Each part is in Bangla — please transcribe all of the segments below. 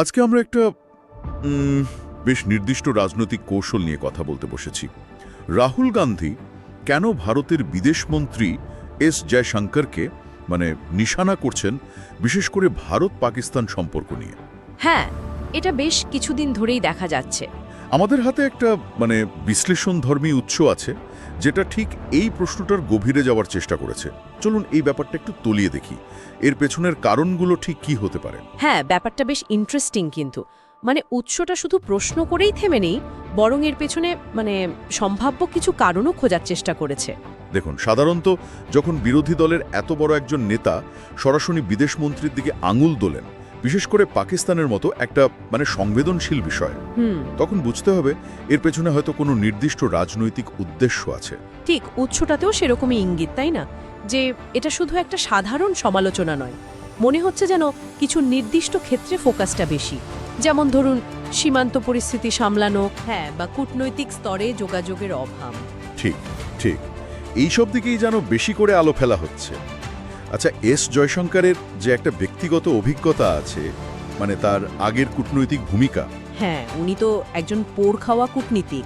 আজকে আমরা একটা বেশ নির্দিষ্ট রাজনৈতিক কৌশল নিয়ে কথা বলতে বসেছি। রাহুল গান্ধী কেন ভারতের বিদেশমন্ত্রী এস জয়শঙ্করকে মানে নিশানা করছেন, বিশেষ করে ভারত পাকিস্তান সম্পর্ক নিয়ে? হ্যাঁ এটা বেশ কিছুদিন ধরেই দেখা যাচ্ছে। আমাদের হাতে একটা মানে বিশ্লেষণধর্মী উৎস আছে যেটা ঠিক এই প্রশ্নটার গভীরে যাওয়ার চেষ্টা করেছে। চলুন এই ব্যাপারটা একটু তলিয়ে দেখি। এর পেছনের কারণগুলো ঠিক কি হতে পারে? হ্যাঁ ব্যাপারটা বেশ ইন্টারেস্টিং কিন্তু। মানে উৎসটা শুধু প্রশ্ন করেই থেমে নেই বরং এর পেছনে মানে সম্ভাব্য কিছু কারণও খোঁজার চেষ্টা করেছে। দেখুন সাধারণত যখন বিরোধী দলের এত বড় একজন নেতা সরাসরি বিদেশমন্ত্রীর দিকে আঙুল দোলেন বিশেষ করে পাকিস্তানের মতো একটা মানে সংবেদনশীল বিষয়। তখন বুঝতে হবে এর পেছনে হয়তো কোনো নির্দিষ্ট রাজনৈতিক উদ্দেশ্য আছে। ঠিক উৎসটাতেও সেরকমই ইঙ্গিত তাই না? যে এটা শুধু একটা সাধারণ সমালোচনা নয়। মনে হচ্ছে যেন কিছু নির্দিষ্ট ক্ষেত্রে ফোকাসটা বেশি। যেমন ধরুন সীমান্ত পরিস্থিতি সামলানো হ্যাঁ বা কূটনৈতিক স্তরে যোগাযোগের অভাব। ঠিক ঠিক। এই সব দিকেই যেন বেশি করে আলো ফেলা হচ্ছে। আচ্ছা এস জয়শঙ্করের যে একটা ব্যক্তিগত অভিজ্ঞতা আছে মানে তার আগের কূটনৈতিক ভূমিকা। হ্যাঁ উনি তো একজন পোর খাওয়া কূটনীতিক।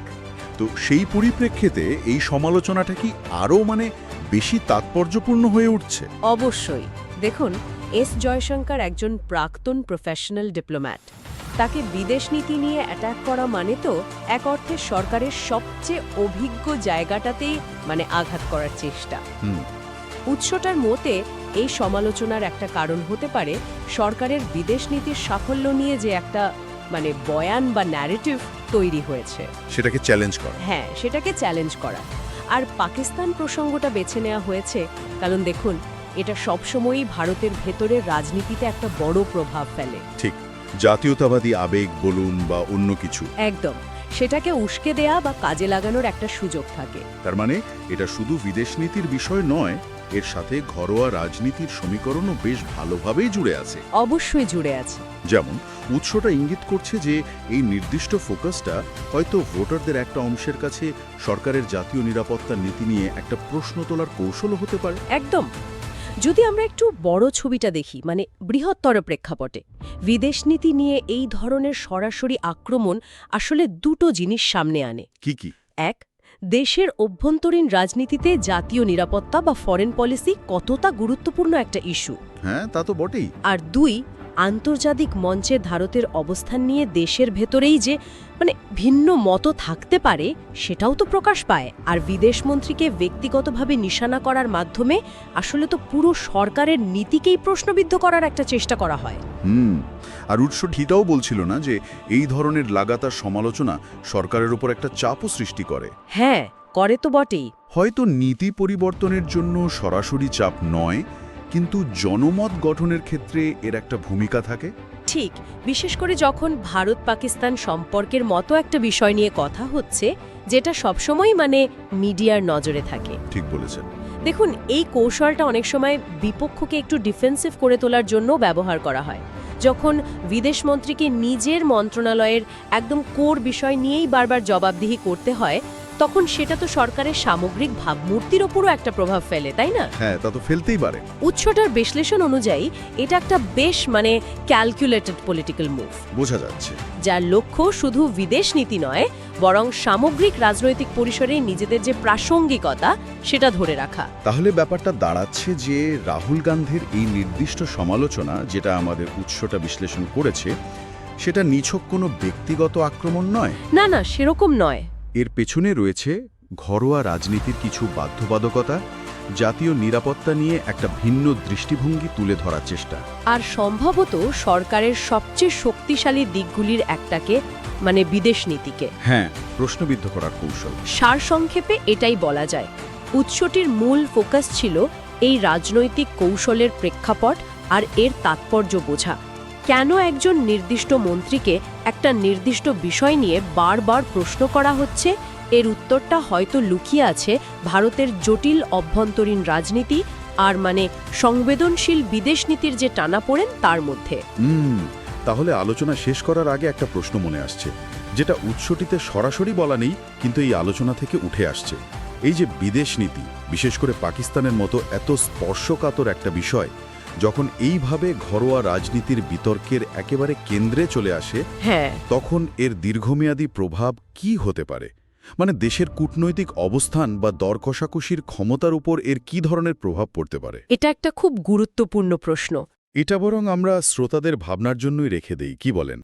তো সেই পরিপ্রেক্ষিতে এই সমালোচনাটা কি আরও মানে বেশি তাৎপর্যপূর্ণ হয়ে উঠছে? অবশ্যই। দেখুন এস জয়শঙ্কর একজন প্রাক্তন প্রফেশনাল ডিপ্লোম্যাট তাকে বিদেশ নীতি নিয়ে অ্যাটাক করা মানে তো এক অর্থে সরকারের সবচেয়ে অভিজ্ঞ জায়গাটাতেই মানে আঘাত করার চেষ্টা। হুম। উৎসটার মতে এই সমালোচনার একটা কারণ হতে পারে সরকারের বিদেশ নীতির সাফল্য নিয়ে যে একটা মানে বয়ান বা ন্যারেটিভ তৈরি হয়েছে। সেটাকে চ্যালেঞ্জ করা। হ্যাঁ সেটাকে চ্যালেঞ্জ করা। আর পাকিস্তান প্রসঙ্গটা বেছে নেওয়া হয়েছে কারণ দেখুন এটা সবসময়ই ভারতের ভেতরের রাজনীতিতে একটা বড় প্রভাব ফেলে। ঠিক। জাতীয়তাবাদী আবেগ বলুন বা অন্য কিছু। একদম। সেটাকে উস্কে দেয়া বা কাজে লাগানোর একটা সুযোগ থাকে। তার মানে এটা শুধু বিদেশ নীতির বিষয় নয় এর সাথে ঘরোয়া রাজনীতির সমীকরণও বেশ ভালোভাবেই জুড়ে আছে। অবশ্যই জুড়ে আছে। যেমন উৎসটা ইঙ্গিত করছে যে এই নির্দিষ্ট ফোকাসটা হয়তো ভোটারদের একটা অংশের কাছে সরকারের জাতীয় নিরাপত্তা নীতি নিয়ে একটা প্রশ্ন তোলার কৌশলও হতে পারে। একদম। যদি আমরা একটু বড় ছবিটা দেখি মানে বৃহত্তর প্রেক্ষাপটে বিদেশ নীতি নিয়ে এই ধরনের সরাসরি আক্রমণ আসলে দুটো জিনিস সামনে আনে। কি কি? এক দেশের অভ্যন্তরীণ রাজনীতিতে জাতীয় নিরাপত্তা বা ফরেন পলিসি কতটা গুরুত্বপূর্ণ একটা ইস্যু হ্যাঁ তা তো বটেই। আর দুই আন্তর্জাতিক মঞ্চে ভারতের অবস্থান নিয়ে দেশের ভেতরেই যে মানে ভিন্ন মত থাকতে পারে সেটাও তো প্রকাশ পায়। আর বিদেশমন্ত্রীকে ব্যক্তিগতভাবে নিশানা করার মাধ্যমে আসলে তো পুরো সরকারের নীতিকেই প্রশ্নবিদ্ধ করার একটা চেষ্টা করা হয়। হুম আর উৎস ঠিটাও বলছিল না যে এই ধরনের লাগাতার সমালোচনা সরকারের উপর একটা চাপও সৃষ্টি করে। হ্যাঁ করে তো বটেই। হয়তো নীতি পরিবর্তনের জন্য সরাসরি চাপ নয় কিন্তু জনমত গঠনের ক্ষেত্রে এর একটা ভূমিকা থাকে? ঠিক বিশেষ করে যখন ভারত পাকিস্তান সম্পর্কের মতো একটা বিষয় নিয়ে কথা হচ্ছে যেটা সবসময় মানে মিডিয়ার নজরে থাকে। ঠিক বলেছেন। দেখুন এই কৌশলটা অনেক সময় বিপক্ষকে একটু ডিফেন্সিভ করে তোলার জন্য ব্যবহার করা হয়। যখন বিদেশমন্ত্রীকে নিজের মন্ত্রণালয়ের একদম কোর বিষয় নিয়েই বারবার জবাবদিহি করতে হয় তখন সেটা তো সরকারের সামগ্রিক ভাবমূর্তির ওপরও একটা প্রভাব ফেলে তাই না? হ্যাঁ তা তো ফেলতেই পারে। উৎসটার বিশ্লেষণ অনুযায়ী এটা একটা বেশ মানে ক্যালকুলেটেড পলিটিক্যাল মুভ বোঝা যাচ্ছে। যার লক্ষ্য শুধু বিদেশ নীতি নয় বরং সামগ্রিক রাজনৈতিক পরিসরে নিজেদের যে প্রাসঙ্গিকতা সেটা ধরে রাখা। তাহলে ব্যাপারটা দাঁড়াচ্ছে যে রাহুল গান্ধীর এই নির্দিষ্ট সমালোচনা যেটা আমাদের উৎসটা বিশ্লেষণ করেছে সেটা নিছক কোনো ব্যক্তিগত আক্রমণ নয়? না না সেরকম নয়। এর পেছনে রয়েছে ঘরোয়া রাজনীতির কিছু বাধ্যবাধকতা জাতীয় নিরাপত্তা নিয়ে একটা ভিন্ন দৃষ্টিভঙ্গি তুলে ধরার চেষ্টা। আর সম্ভবত সরকারের সবচেয়ে শক্তিশালী দিকগুলির একটাকে মানে বিদেশ নীতিকে। হ্যাঁ প্রশ্নবিদ্ধ করার কৌশল। সারসংক্ষেপে এটাই বলা যায়। উৎসটির মূল ফোকাস ছিল এই রাজনৈতিক কৌশলের প্রেক্ষাপট আর এর তাৎপর্য বোঝা। কেন একজন নির্দিষ্ট মন্ত্রীকে একটা নির্দিষ্ট বিষয় নিয়ে বারবার প্রশ্ন করা হচ্ছে। এর উত্তরটা হয়তো লুকিয়ে আছে ভারতের জটিল অভ্যন্তরীণ রাজনীতি আর মানে সংবেদনশীল বিদেশ নীতির যে টানাপোড়েন তার মধ্যে। তাহলে আলোচনা শেষ করার আগে একটা প্রশ্ন মনে আসছে। যেটা উৎসটিতে সরাসরি বলা নেই, কিন্তু এই আলোচনা থেকে উঠে আসছে। এই যে বিদেশ নীতি, বিশেষ করে পাকিস্তানের মতো এত স্পর্শকাতর একটা বিষয় যখন এইভাবে ঘরোয়া রাজনীতির বিতর্কের একেবারে কেন্দ্রে চলে আসে হ্যাঁ। তখন এর দীর্ঘমেয়াদী প্রভাব কি হতে পারে? মানে দেশের কূটনৈতিক অবস্থান বা দর কষাকষির ক্ষমতার উপর এর কি ধরনের প্রভাব পড়তে পারে? এটা একটা খুব গুরুত্বপূর্ণ প্রশ্ন। এটা বরং আমরা শ্রোতাদের ভাবনার জন্যই রেখে দেই কি বলেন?